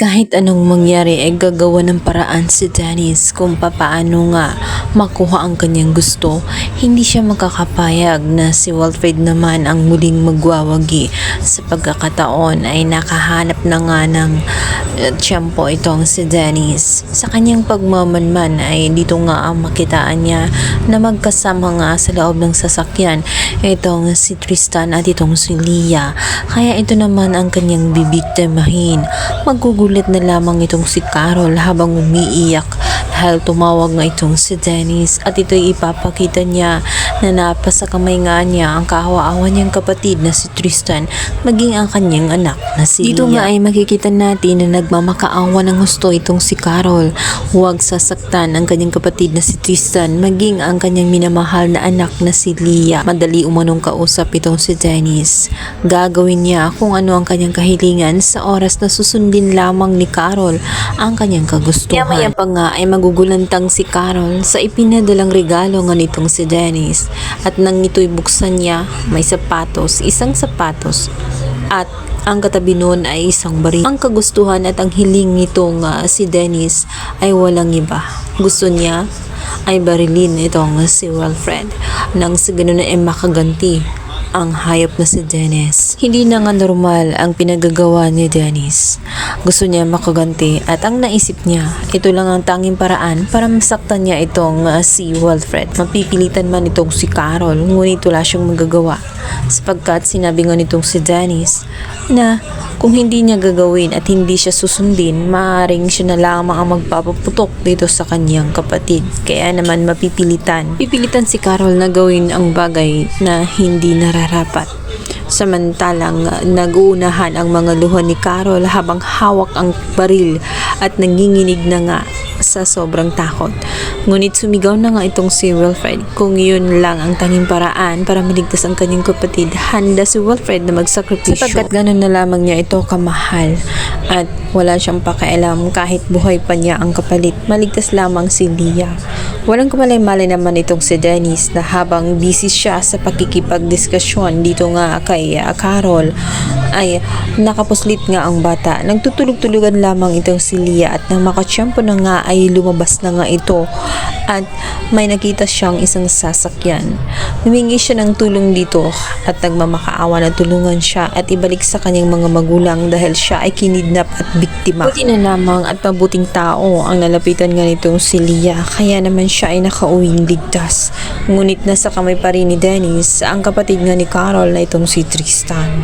Kahit anong mangyari ay gagawa ng paraan si Dennis kung papaano nga makuha ang kanyang gusto. Hindi siya makakapayag na si Wilfred naman ang muling magwawagi. Sa pagkakataon ay nakahanap na nga ng uh, tiyempo itong si Dennis. Sa kanyang pagmamanman ay dito nga ang makitaan niya na magkasama nga sa loob ng sasakyan itong si Tristan at itong si Leah. Kaya ito naman ang kanyang bibiktimahin. Magugulat na lamang itong si Carol habang umiiyak dahil tumawag nga itong si Dennis at ito'y ipapakita niya na napasa kamay nga niya ang kahawa-awa niyang kapatid na si Tristan maging ang kanyang anak na si Dito nga ay makikita natin na nagmamakaawa ng gusto itong si Carol. Huwag sasaktan ang kanyang kapatid na si Tristan maging ang kanyang minamahal na anak na si Leah. Madali umanong kausap itong si Dennis. Gagawin niya kung ano ang kanyang kahilingan sa oras na susundin lamang ni Carol ang kanyang kagustuhan. Maya pa nga ay magugulantang si Carol sa ipinadalang regalo nga nitong si Dennis. At nang ito'y buksan niya, may sapatos, isang sapatos at ang katabi noon ay isang baril. Ang kagustuhan at ang hiling nitong ah, si Dennis ay walang iba. Gusto niya ay barilin itong si Wilfred nang sa ganun ay makaganti ang hayop na si Dennis. Hindi na nga normal ang pinagagawa ni Dennis. Gusto niya makaganti at ang naisip niya, ito lang ang tanging paraan para masaktan niya itong uh, si Wilfred. Mapipilitan man itong si Carol, ngunit wala siyang magagawa. Sapagkat sinabi nga nitong si Dennis na kung hindi niya gagawin at hindi siya susundin, maaaring siya na lamang ang magpapaputok dito sa kanyang kapatid. Kaya naman mapipilitan. Pipilitan si Carol na gawin ang bagay na hindi nararapat. Samantalang uh, nag-uunahan ang mga luha ni Carol habang hawak ang baril at nanginginig na nga sa sobrang takot. Ngunit sumigaw na nga itong si Wilfred kung yun lang ang tanging paraan para maligtas ang kanyang kapatid. Handa si Wilfred na magsakripisyo. Sapagkat ganun na lamang niya ito kamahal at wala siyang pakialam kahit buhay pa niya ang kapalit. Maligtas lamang si Leah. Walang kumalay-malay naman itong si Dennis na habang busy siya sa pakikipagdiskusyon dito nga kay uh, Carol ay nakapuslit nga ang bata. Nagtutulog-tulugan lamang itong si Leah at nang makatsyempo na nga ay lumabas na nga ito at may nakita siyang isang sasakyan. Humingi siya ng tulong dito at nagmamakaawa na tulungan siya at ibalik sa kanyang mga magulang dahil siya ay kinidnap at biktima. Buti na lamang at mabuting tao ang nalapitan nga nitong si Leah kaya naman siya ay nakauwing ligtas. Ngunit nasa kamay pa rin ni Dennis ang kapatid nga ni Carol na itong si Tristan.